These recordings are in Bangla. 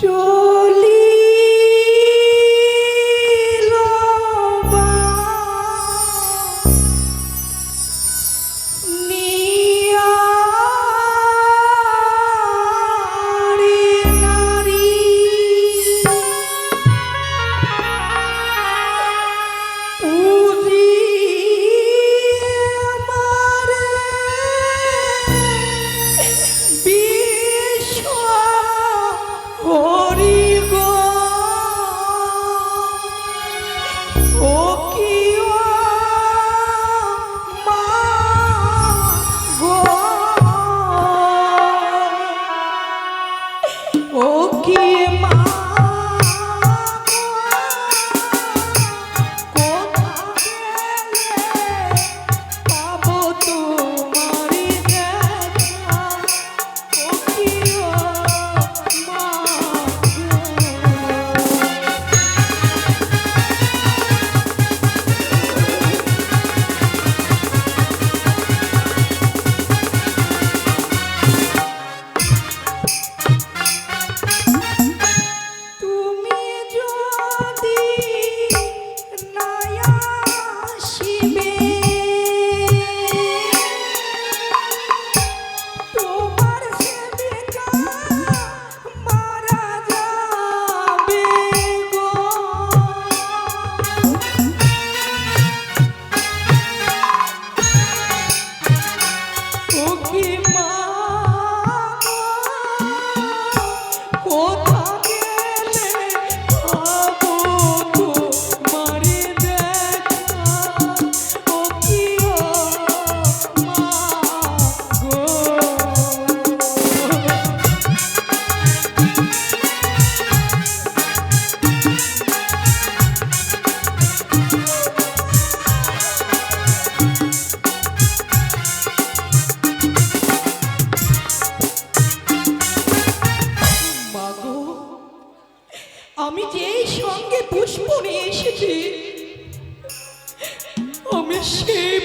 저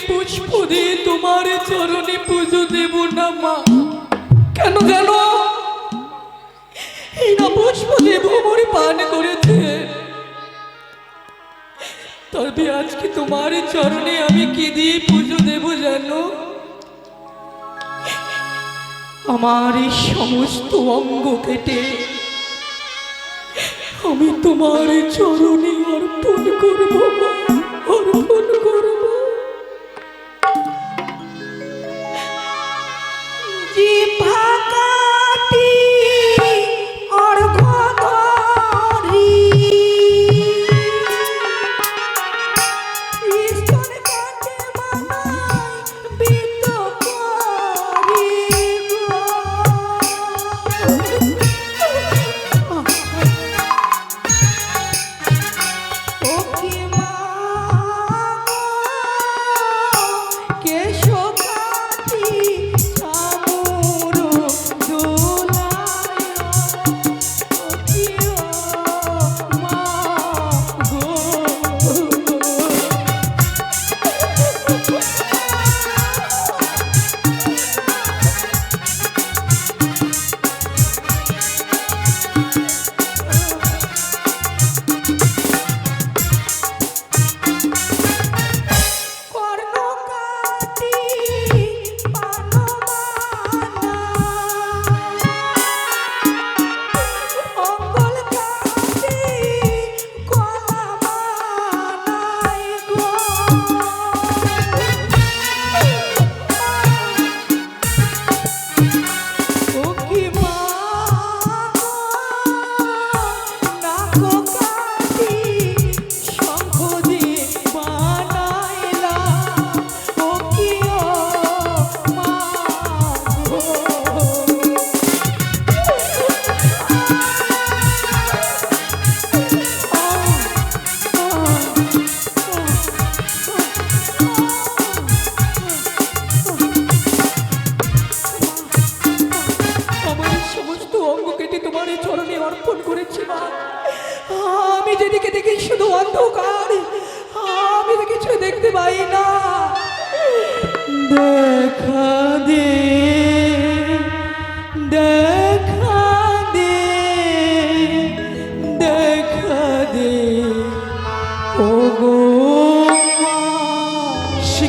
পুষ্প তোমার চরণে পুজো দেব না মা। কেন আমার এই সমস্ত অঙ্গ কেটে আমি তোমার চরণে অর্পণ করব অর্পণ করব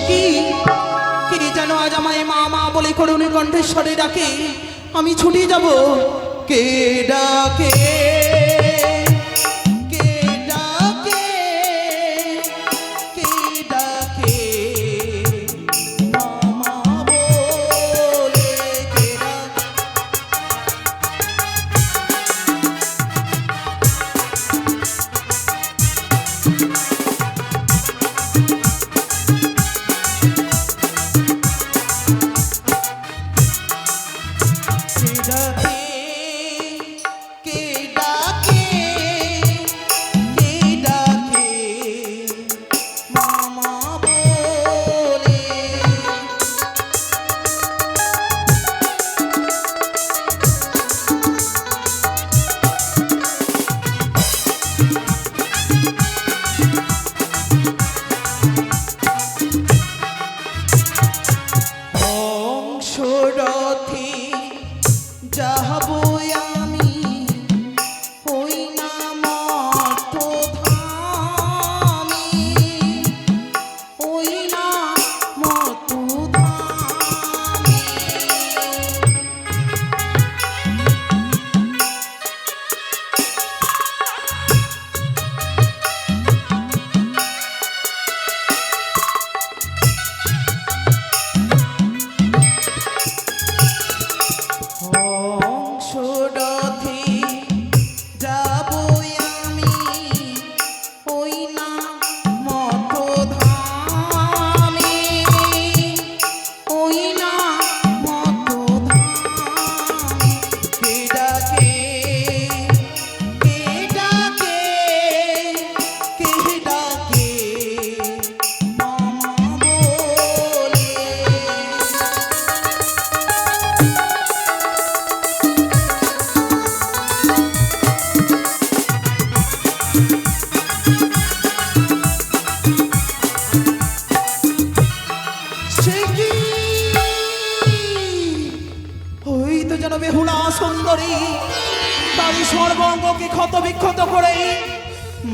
কি? কে যেন আজ আমায় মা মা বলে করুণের কণ্ঠেশ্বরে ডাকে, আমি ছুটে যাব। কে ডাকে?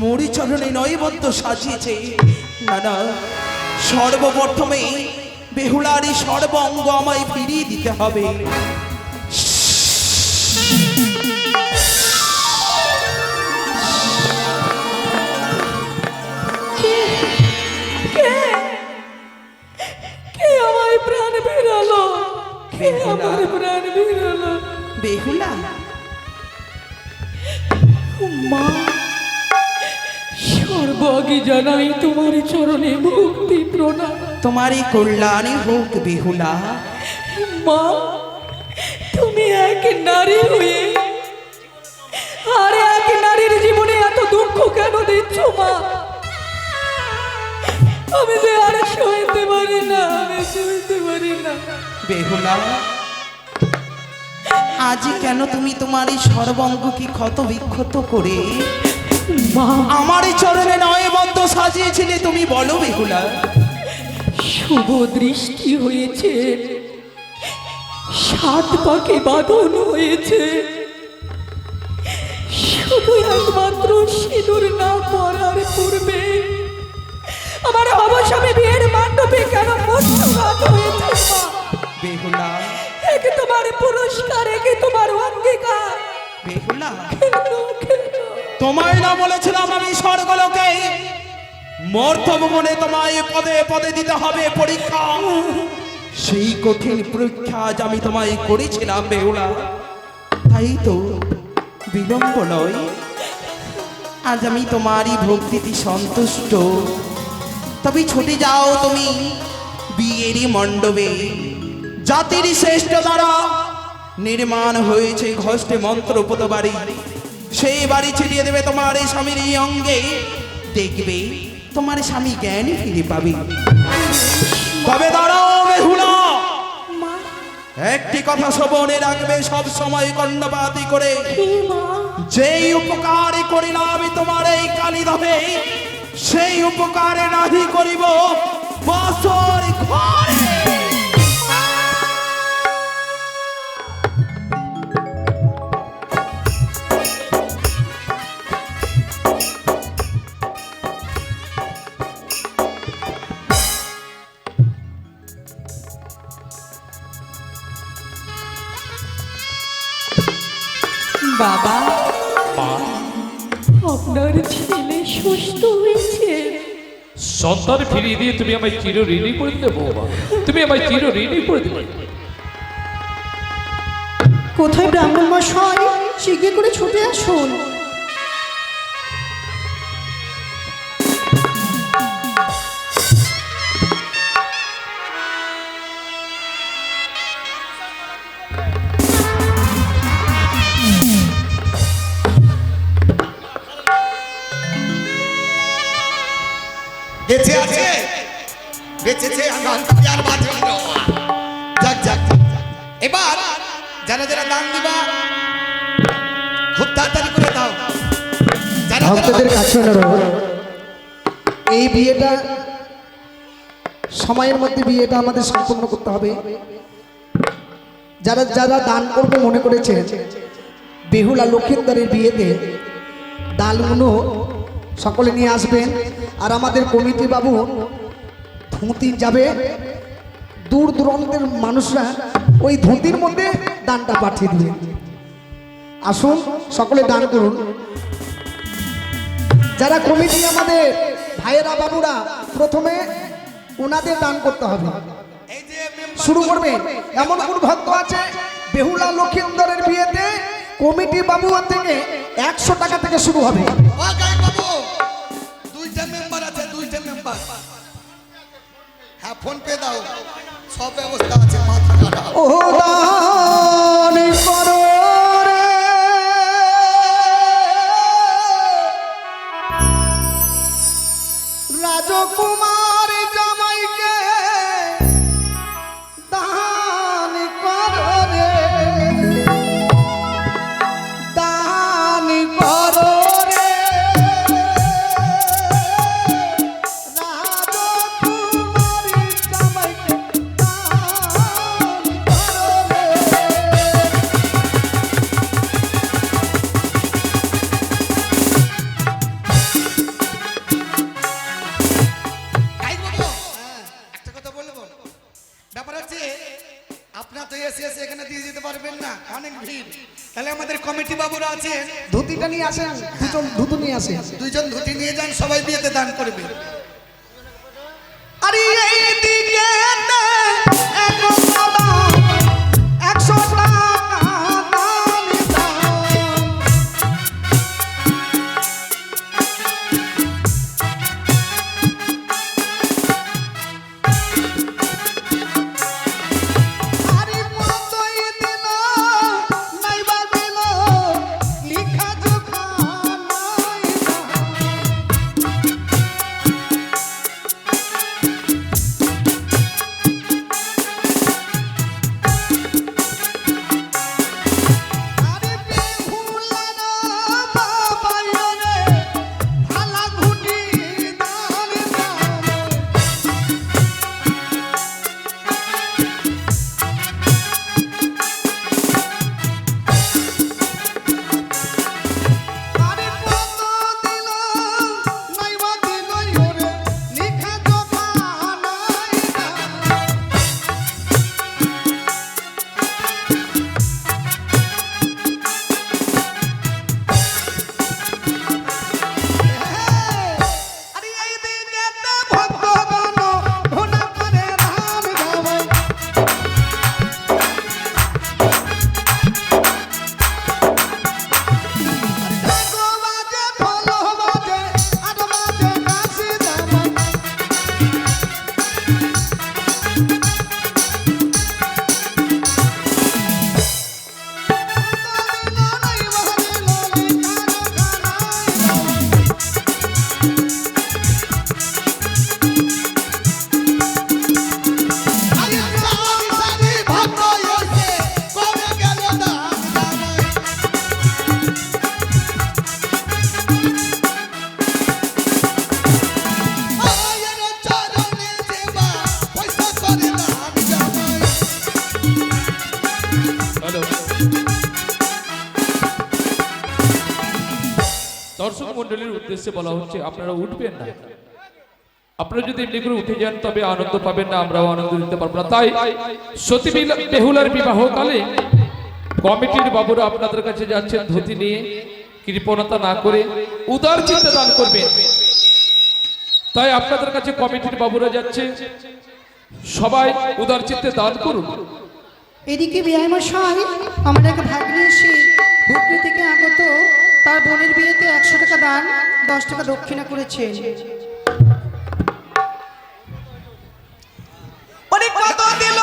মরি চরণে নৈবদ্য সাজিয়েছে। না না সর্বপ্রথমে বেহুলারই সর্বঙ্গ আমায় ফিরিয়ে দিতে হবে। বেহুলা। মা। সর্বাগে জানাই তোমার চরণে মুক্তি প্রণাম। তোমারই কল্যাণী হোক বেহুলা। মা তুমি এক নারী হয়ে আর এক নারীর জীবনে এত দুঃখ কেন দিচ্ছ মা? আমি যে আর সইতে পারি না আমি সইতে পারি না। বেহুলা আজ কেন তুমি তোমার এই সর্বঙ্গকে ক্ষত বিক্ষত করে মা। আমার এই চরণে নয় বদ্ধ সাজিয়েছিলে তুমি বলো বেহুলা। শুভ দৃষ্টি হয়েছে। সাত পাকে বাঁধন হয়েছে। শুধু একমাত্র সিঁদুর না পরার পূর্বে আমার অবসরে বিয়ের মণ্ডপে কেন মস্তঘাত হয়েছে? বেহুলা। একে তোমার পুরস্কার একে তোমার অঙ্গীকার। বেহুলা। তোমায় না বলেছিলাম আমি স্বর্গলোকে। মর্তভবনে তোমায় পদে পদে দিতে হবে পরীক্ষা। সেই কঠিন পরীক্ষা আজ আমি তোমায় করেছিলাম বেহুলা। তাই তো বিলম্ব নয়। আজ আমি তোমারই ভক্তিতে সন্তুষ্ট। তবে ছুটে যাও তুমি বিয়েরই মণ্ডপে। জাতির শ্রেষ্ঠ দ্বারা নির্মাণ হয়েছে ঘষ্টে মন্ত্রপত বাড়ি সেই বাড়ি ছিটিয়ে দেবে তোমার এই স্বামীর এই অঙ্গে। দেখবে তোমার স্বামী জ্ঞান ফিরে পাবে। তবে দাঁড়াও বেহুলা মা। একটি কথা শ্রবণে রাখবে সব সময় কর্ণপাতি করে। যেই উপকার করিলাম আমি তোমার এই কালিদমে সেই উপকারে নাহি করিব বছর ঘরে। বাবা। আপনার ছেলে সুস্থ হয়েছে। সন্তান ফিরিয়ে দিয়ে তুমি আমায় চির ঋণই করে দিলে বৌমা। তুমি আমায় চির ঋণই করে দিলে। কোথায় ব্রাহ্মণ মশাই? শিগগির করে ছুটে আসুন। এবার যারা যারা দান দিবা খুব তাড়াতাড়ি করে দাও। ভক্তদের কাছে অনুরোধ। এই বিয়েটা সময়ের মধ্যে বিয়েটা আমাদের সম্পূর্ণ করতে হবে। যারা যারা দান করবে মনে করেছেন বেহুলা লক্ষিন্দরের বিয়েতে ডালগুলো সকলে নিয়ে আসবেন। আর আমাদের কমিটি বাবু ধুতি যাবে। দূর দূরান্তের মানুষরা ওই ধুতির মধ্যে দানটা পাঠিয়ে দিবে আসুন, সকলে দান করুন। যারা কমিটি আমাদের ভাইয়েরা, বাবুরা, প্রথমে ওনাদের দান করতে হবে। শুরু করবে। এমন কোন ভক্ত আছে? বেহুলা লক্ষিন্দরের বিয়েতে কমিটি বাবু থেকে একশো টাকা থেকে শুরু হবে। মেম্বার আছে মেম্বার হ্যাঁ ফোন পে দাও। সব ব্যবস্থা আছে মাথা ও দান দুইজন ধুতি নিয়ে যান সবাই বিয়েতে দান করবে। আপনারা উঠবেন না। আপনারা যদি এমনি করে উঠে যান, তবে আনন্দ পাবেন না, আমরাও আনন্দ দিতে পারব না। তাই সতী বেহুলার বিবাহ কালে কমিটির বাবুরা আপনাদের কাছে যাচ্ছেন ধুতি নিয়ে, কৃপণতা না করে উদার চিন্তা দান করবেন। তাই আপনাদের কাছে কমিটির বাবুরা যাচ্ছে, সবাই উদার চিত্তে দান করুন। এদিকে বিআইমশাই আমার এক ভাগ্নি এসে থেকে আগত তার বোনের বিয়েতে একশো টাকা দান দশ টাকা দক্ষিণা করেছে অনেক কত দিল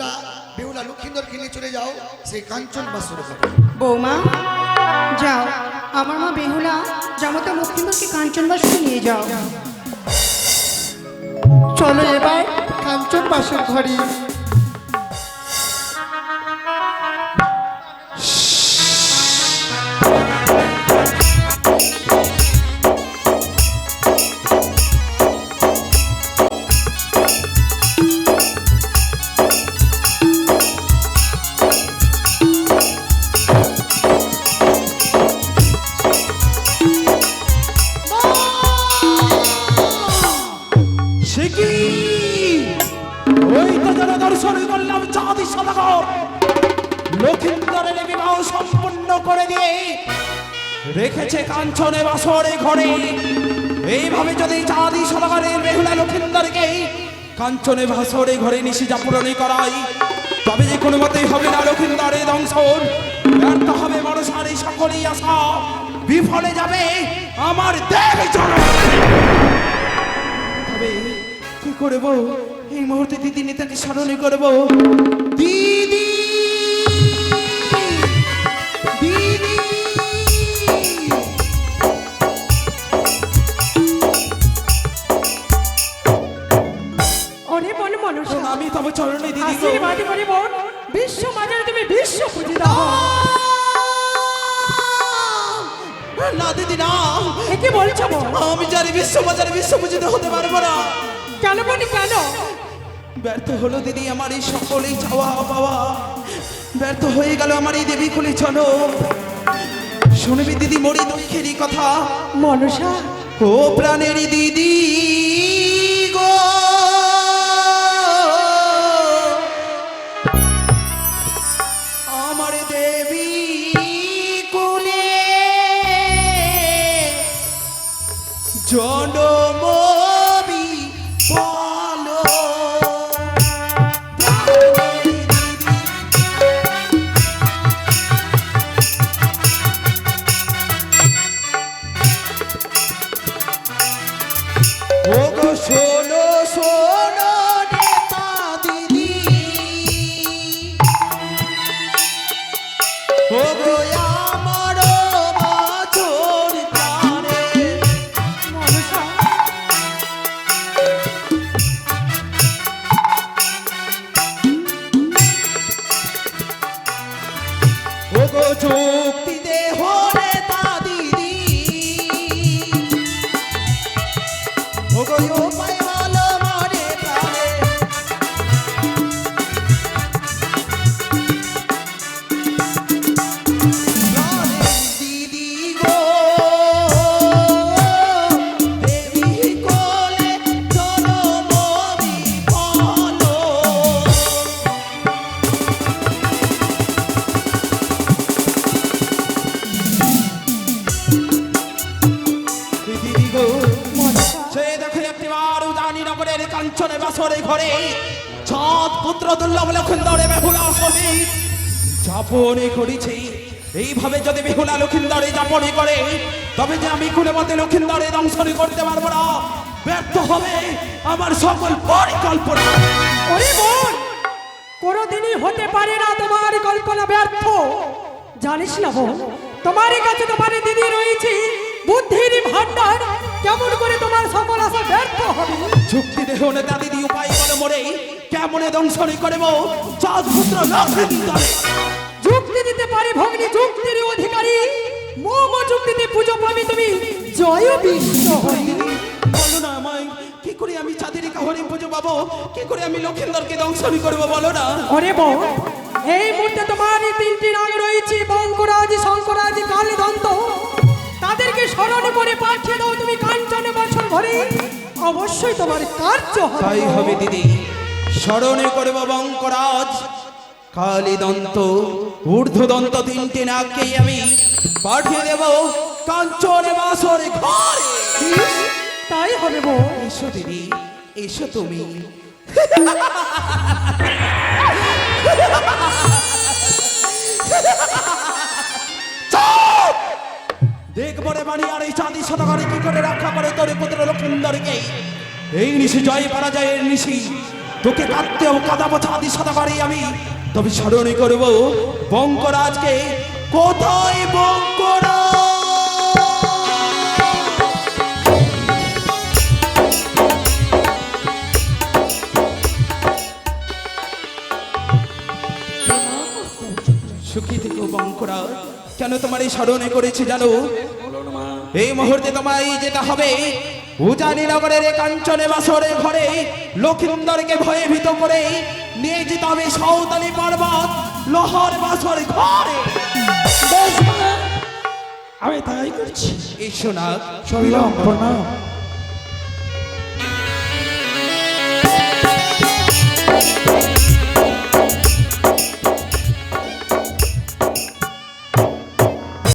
তোমরা বেহুলা লক্ষ্মীন্দর কিনে চলে যাও সেই কাঞ্চন বাসুর বৌমা যাও। আমার মা বেহুলা জামাতা মুক্তিন্দরকে কাঞ্চনবাসকে নিয়ে যাও। চলো এবার কাঞ্চন বাসুর ঘরে। ওই তো যারা দর্শন করলাম চাঁদি সদাগর লক্ষিন্দরের বিবাহ সম্পন্ন করে দিয়ে রেখেছে কাঞ্চনে বাসরে ঘরে। এইভাবে যদি চাঁদি সদাগরের বেহুলা লক্ষিন্দরকে কাঞ্চনে বাসরে ঘরে নিশি জাপুরণী করাই, তবে যে কোনো মতেই হবে না লক্ষিন্দরের দংশন। ব্যর্থ হবে মনসার এই সকলেই আশা। বিফলে যাবে আমার দেহ চলো তবে কি করব? এই মুহূর্তে দিদি নেতাকে স্মরণে করব। দিদি! আমি তবে চরণে দিদি। আশীর্বাদ করে বোন। বিশ্ব মাঝারে তুমি বিশ্ব পুজি দাও না দিদি না। কি বলছো আমি জানি বিশ্ব বাজারে বিশ্ব পূজিত হতে পারব না। কেন বনি কেন? ব্যর্থ হলো দিদি আমার এই সকলেই চাওয়া পাওয়া। ব্যর্থ হয়ে গেল আমার এই দেবী খুলে চলো। শুনবি দিদি মরি দুঃখেরই কথা। মনসা? ও প্রাণের দিদি। કોઈ ઉપાય যাপনে করেছি এইভাবে যদি বেহুলা লক্ষিন্দরে যাপনে করে তবে যে আমি কোনো মতে লক্ষিন্দরে দংশন করতে পারব না। ব্যর্থ হবে আমার সকল পরিকল্পনা। কোনোদিনই হতে পারে না তোমার কল্পনা ব্যর্থ। জানিস না বোন তোমার কাছে তোমার দিদি রয়েছে। বুদ্ধির ভান্ডার কেমন করে তোমার সকল আশা ব্যর্থ হবে? যুক্তি দেহ নেতা দিদি উপায় বলে মরে কেমনে দংশন করব? চাঁদ পুত্র লক্ষিন্দরে যুক্তি দিতে পারি ভগ্নি যুক্তির অধিকারী। মোম যুক্তিতে পুজো পাবি তুমি। জয় বিশ্ব হই বলো না আমায় কি করে আমি চাঁদের কাহরে পুজো পাবো? কি করে আমি লক্ষিন্দরকে দংশন করব বলো না? ওরে বোন এই মুহূর্তে তোমার এই তিনটি নাম রয়েছে বঙ্করাজ শঙ্করাজ কালীদন্ত। তাদেরকে স্মরণ করে পাঠিয়ে দাও তুমি কাঞ্চনে বছর ঘরে অবশ্যই তোমার কার্য হবে। তাই হবে দিদি। স্মরণে করব বঙ্করাজ কালীদন্ত ঊর্ধ্বদন্ত তিনটি নাককে আমি পাঠিয়ে দেব কাঞ্চনে বাসরে ঘরে। তাই হবে বোন এসো দিদি এসো তুমি। দেখব রে বাড়ি আর এই চাঁদি শতকারে কি করে রক্ষা করে তোর পুত্র লক্ষিন্দরকে। এই নিশি জয় পরাজয়ের নিশি। তোকে কাঁদতে ও কাঁদাবো চাঁদি শতকারে আমি। তবে স্মরণে করব বঙ্করাজকে কোথায় বঙ্করাজ সুখী থেকো বঙ্করা কেন তোমার এই স্মরণে করেছি জানো? এই মুহূর্তে তোমায় যেতে হবে উজানি নগরের এ কাঞ্চনে বাসরে ঘরে লক্ষিন্দরকে ভয়ে ভীত করে নিয়ে যেতে হবে সাঁওতালি পর্বত লোহর বাসর ঘরে। আমি তাই করছি। শোনা সবই প্রণাম।